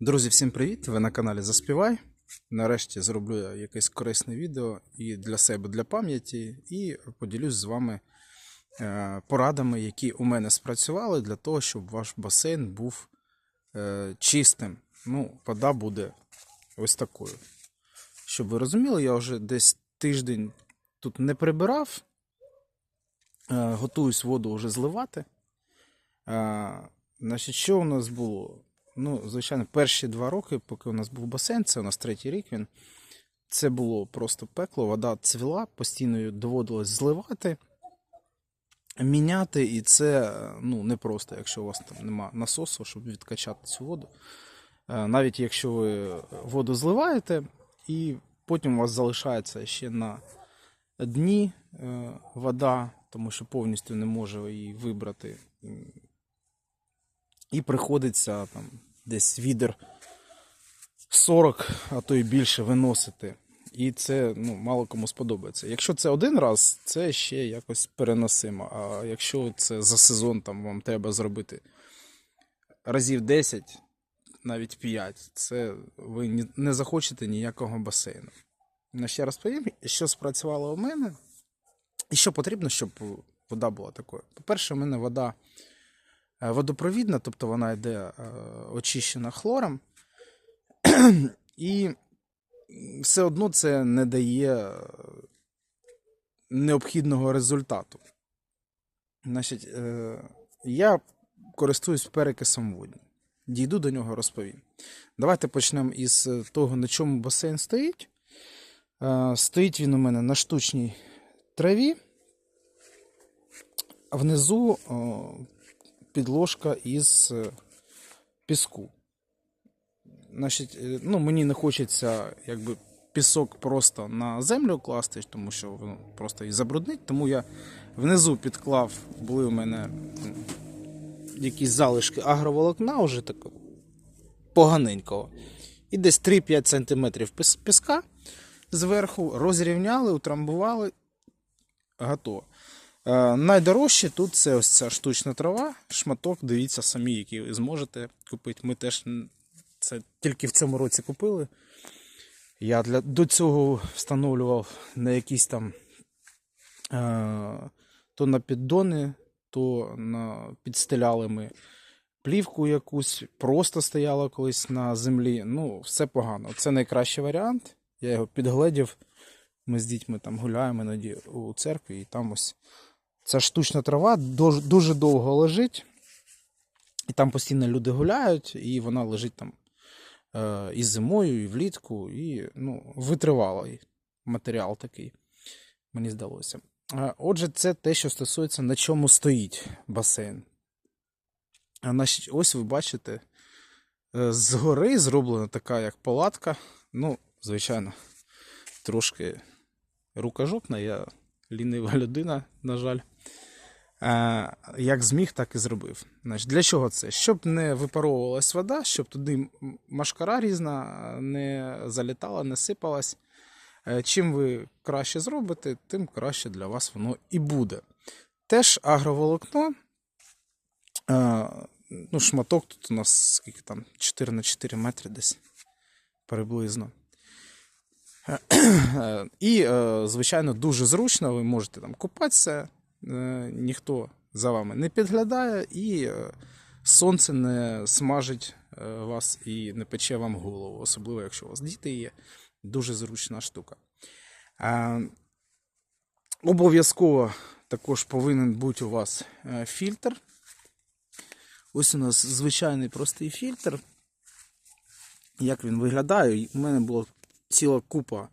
Друзі, всім привіт! Ви на каналі Заспівай. Нарешті зроблю я якесь корисне відео і для себе, для пам'яті, і поділюсь з вами е, порадами, які у мене спрацювали для того, щоб ваш басейн був е, чистим. Ну, вода буде ось такою. Щоб ви розуміли, я вже десь тиждень тут не прибирав, е, готуюсь воду вже зливати. Значить, що у нас було? Ну, звичайно, перші два роки, поки у нас був басейн, це у нас третій рік він. Це було просто пекло, вода цвіла, постійно доводилось зливати, міняти, і це ну, непросто, якщо у вас там нема насосу, щоб відкачати цю воду. Е, Навіть якщо ви воду зливаєте, і потім у вас залишається ще на дні е, вода, тому що повністю не може її вибрати. І приходиться там десь відер 40, а то й більше виносити. І це ну, мало кому сподобається. Якщо це один раз, це ще якось переносимо. А якщо це за сезон там вам треба зробити разів 10, навіть 5, це ви не захочете ніякого басейну. Ну, ще розповім, що спрацювало у мене, і що потрібно, щоб вода була такою. По-перше, у мене вода водопровідна, тобто вона йде е, очищена хлором. І все одно це не дає е, необхідного результату. Значить, е, я користуюсь перекисом водню. Дійду до нього, розповім. Давайте почнемо із е, того, на чому басейн стоїть. Е, Стоїть він у мене на штучній траві, внизу підложка із е, піску. Значить, е, ну, мені не хочеться якби, пісок просто на землю класти, тому що воно просто і забруднить. Тому я внизу підклав, були у мене якісь залишки агроволокна, вже такого поганенького. І десь 3-5 см піска зверху розрівняли, утрамбували, готово. Е, найдорожче тут це ось ця штучна трава, шматок, дивіться самі, який зможете купити. Ми теж це тільки в цьому році купили. Я для, до цього встановлював на якісь там е, то на піддони, то на підстеляли ми плівку якусь, просто стояла колись на землі. Ну, все погано. Це найкращий варіант. Я його підгледів. Ми з дітьми там гуляємо іноді у церкві, і там ось ця штучна трава дуже, довго лежить. І там постійно люди гуляють, і вона лежить там е, і зимою, і влітку, і ну, витривалий матеріал такий, мені здалося. Е, Отже, це те, що стосується на чому стоїть басейн. Ось ви бачите, е, згори зроблена така як палатка. Ну, звичайно, трошки рукожопна, я лінива людина, на жаль. Е, як зміг, так і зробив. Значить, для чого це? Щоб не випаровувалась вода, щоб туди машкара різна е, не залітала, не сипалась. Е, Чим ви краще зробите, тим краще для вас воно і буде. Теж агроволокно. Ну, шматок тут у нас скільки там 4 на 4 метри десь приблизно. І, звичайно, дуже зручно, ви можете там купатися, ніхто за вами не підглядає, і е, сонце не смажить е, вас і не пече вам голову, особливо якщо у вас діти є. Дуже зручна штука. Е, Обов'язково також повинен бути у вас е, фільтр. Ось у нас звичайний простий фільтр. Як він виглядає? У мене була ціла купа е,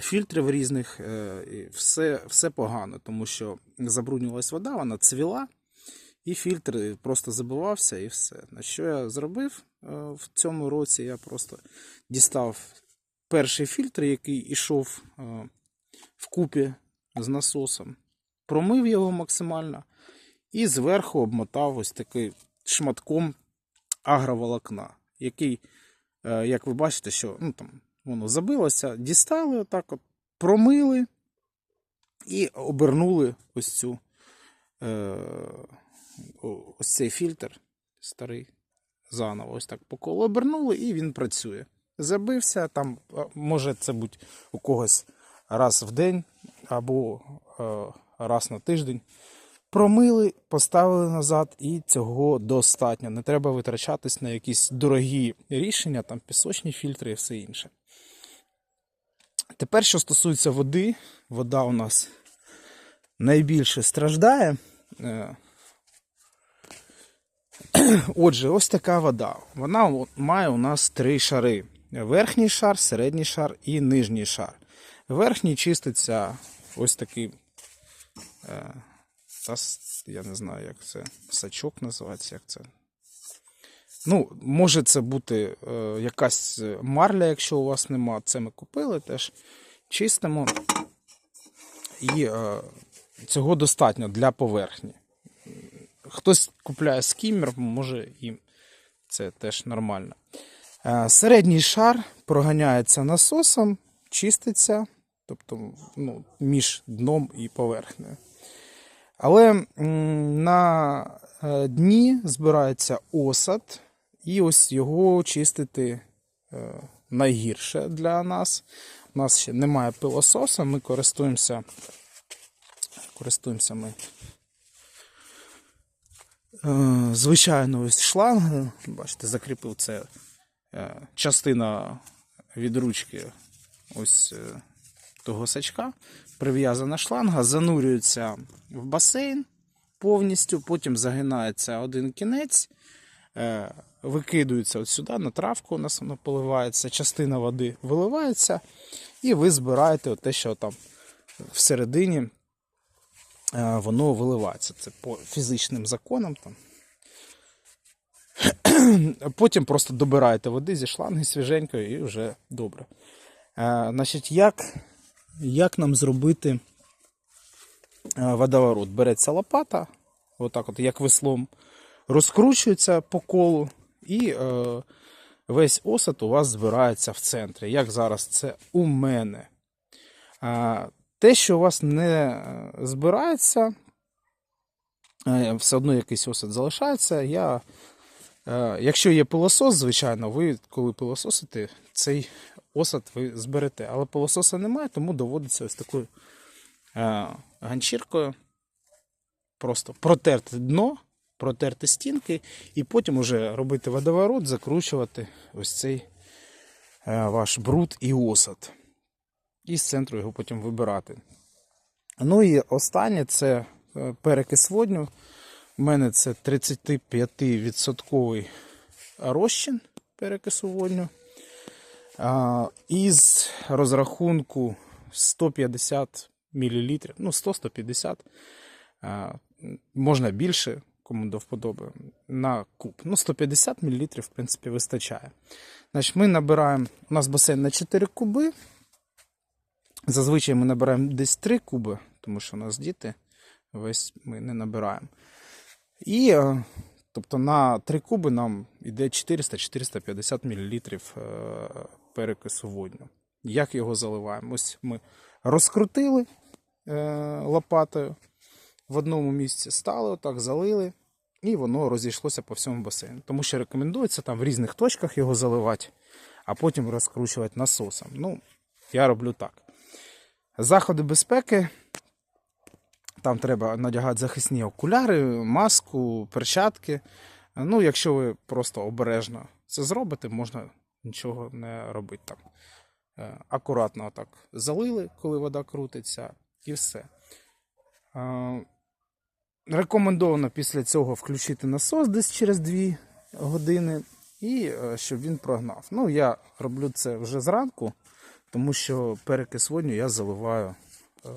фільтрів різних. е, Все, все погано, тому що забруднювалась вода, вона цвіла, і фільтр просто забивався, і все. На що я зробив е, в цьому році? Я просто дістав перший фільтр, який ішов е, вкупі з насосом, промив його максимально і зверху обмотав ось такий шматком агроволокна, який, е, як ви бачите, що ну, там, воно забилося, дістали отак, от, промили і обернули ось цю е, ось цей фільтр старий заново. Ось так по колу обернули, і він працює. Забився, там може це бути у когось раз в день або е, раз на тиждень. Промили, поставили назад, і цього достатньо. Не треба витрачатись на якісь дорогі рішення, там пісочні фільтри і все інше. Тепер, що стосується води, вода у нас найбільше страждає. Е, Отже, ось така вода. Вона має у нас три шари: верхній шар, середній шар і нижній шар. Верхній чиститься ось такий. Е, я не знаю, як це. Сачок називається, як це. Ну, може це бути е, якась марля, якщо у вас нема. Це ми купили теж. Чистимо. І е, цього достатньо для поверхні. Хтось купляє скімер, може і це теж нормально. Е, Середній шар проганяється насосом, чиститься, тобто ну, між дном і поверхнею. Але на дні збирається осад, і ось його чистити е, найгірше для нас. У нас ще немає пилососа, ми користуємося, користуємося ми е, звичайно ось шлангою. Бачите, закріпив це е, частина від ручки ось того сачка. Прив'язана шланга, занурюється в басейн повністю, потім загинається один кінець, викидується от сюди на травку, у нас воно поливається, частина води виливається, і ви збираєте от те, що там всередині е, воно виливається. Це по фізичним законам. Там. Потім просто добираєте води зі шланги свіженької і вже добре. Е, значить, як, як нам зробити е, водоворот? Береться лопата, отак от, як веслом, розкручується по колу, і е, весь осад у вас збирається в центрі. Як зараз це у мене. Е, те, що у вас не е, збирається, е, все одно якийсь осад залишається. Я, е, якщо є пилосос, звичайно, ви коли пилососите, цей осад ви зберете. Але пилососа немає, тому доводиться ось такою е, ганчіркою просто протерти дно, протерти стінки, і потім уже робити водоворот, закручувати ось цей е, ваш бруд і осад. І з центру його потім вибирати. Ну і останнє це е, перекис водню. У мене це 35% розчин перекису водню. Із розрахунку 150 мл, ну 100-150, можна більше, кому до вподоби, на куб. Ну, 150 мл, в принципі, вистачає. Значить, ми набираємо, у нас басейн на 4 куби. Зазвичай ми набираємо десь 3 куби, тому що у нас діти, весь ми не набираємо. І, е, тобто, на 3 куби нам йде 400-450 мл перекису водню. Як його заливаємо? Ось ми розкрутили е, лопатою в одному місці, стали, отак, залили, і воно розійшлося по всьому басейну. Тому що рекомендується там в різних точках його заливати, а потім розкручувати насосом. Ну, я роблю так. Заходи безпеки. Там треба надягати захисні окуляри, маску, перчатки. Ну, якщо ви просто обережно це зробите, можна нічого не робити там. Е, Акуратно так залили, коли вода крутиться, і все. Е, Рекомендовано після цього включити насос десь через 2 години, і е, щоб він прогнав. Ну, я роблю це вже зранку, тому що перекис водню я заливаю е,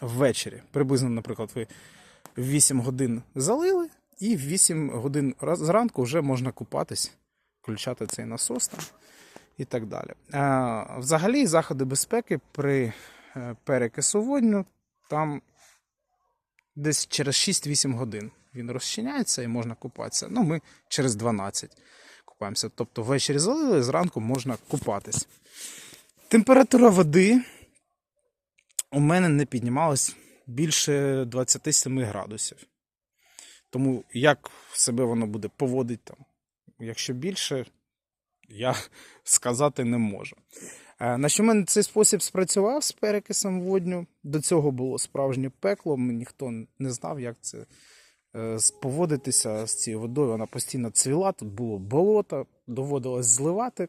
ввечері. Приблизно, наприклад, ви в 8 годин залили, і в 8 годин зранку вже можна купатись, включати цей насос там і так далі. А, взагалі, заходи безпеки при е, перекису водню там десь через 6-8 годин він розчиняється і можна купатися. Ну, ми через 12 купаємося. Тобто ввечері залили, зранку можна купатись. Температура води у мене не піднімалась більше 27 градусів. Тому як себе воно буде поводити там, якщо більше, я сказати не можу. Е, На що мене цей спосіб спрацював з перекисом водню. До цього було справжнє пекло. Ніхто не знав, як це е, поводитися з цією водою. Вона постійно цвіла, тут було болото, доводилось зливати,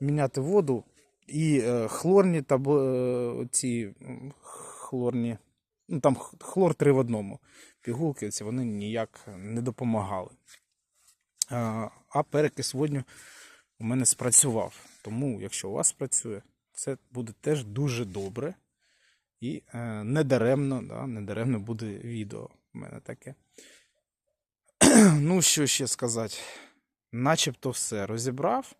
міняти воду. І е, хлорні та ці хлорні, ну там хлор три в одному. Пігулки ці вони ніяк не допомагали. А перекис водню у мене спрацював. Тому, якщо у вас працює, це буде теж дуже добре. І е, недаремно, да, недаремно буде відео у мене таке. ну, що ще сказати? Начебто все розібрав.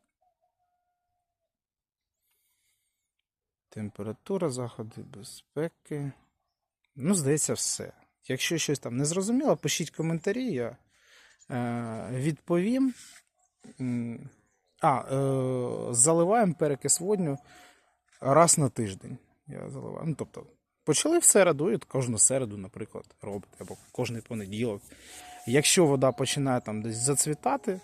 Температура, заходи безпеки. Ну, здається, все. Якщо щось там не зрозуміло, пишіть коментарі, я е, відповім. А, е, заливаємо перекис водню раз на тиждень. Я заливаю. Ну, тобто, почали в середу, і кожну середу, наприклад, робити, або кожний понеділок. Якщо вода починає там десь зацвітати,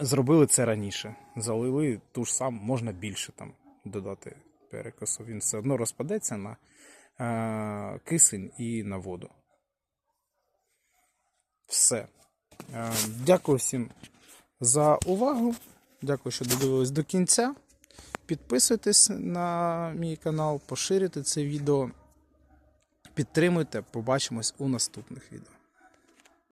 зробили це раніше. Залили ту ж саму, можна більше там додати перекису. Він все одно розпадеться на е, кисень і на воду. Все. Е, дякую всім за увагу. Дякую, що додивились до кінця. Підписуйтесь на мій канал, поширюйте це відео. Підтримуйте, побачимось у наступних відео.